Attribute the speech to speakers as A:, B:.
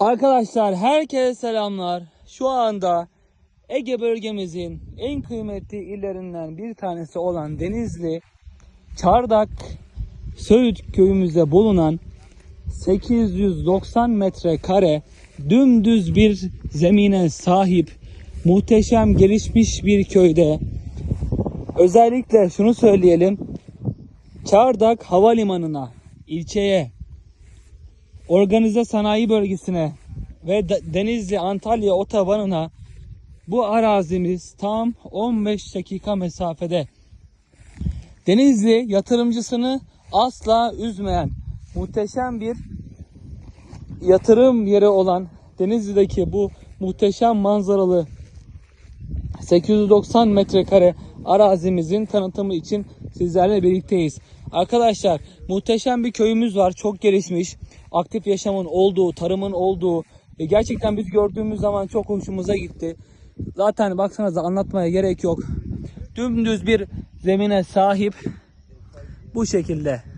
A: Arkadaşlar herkese selamlar. Şu anda Ege bölgemizin en kıymetli illerinden bir tanesi olan Denizli Çardak Söğüt köyümüzde bulunan 890 metrekare dümdüz bir zemine sahip muhteşem gelişmiş bir köyde özellikle şunu söyleyelim Çardak Havalimanı'na ilçeye organize sanayi bölgesine ve De- Denizli Antalya otobanına bu arazimiz tam 15 dakika mesafede. Denizli yatırımcısını asla üzmeyen muhteşem bir yatırım yeri olan Denizli'deki bu muhteşem manzaralı 890 metrekare arazimizin tanıtımı için sizlerle birlikteyiz. Arkadaşlar muhteşem bir köyümüz var. Çok gelişmiş. Aktif yaşamın olduğu, tarımın olduğu ve gerçekten biz gördüğümüz zaman çok hoşumuza gitti. Zaten baksanıza anlatmaya gerek yok. Dümdüz bir zemine sahip bu şekilde.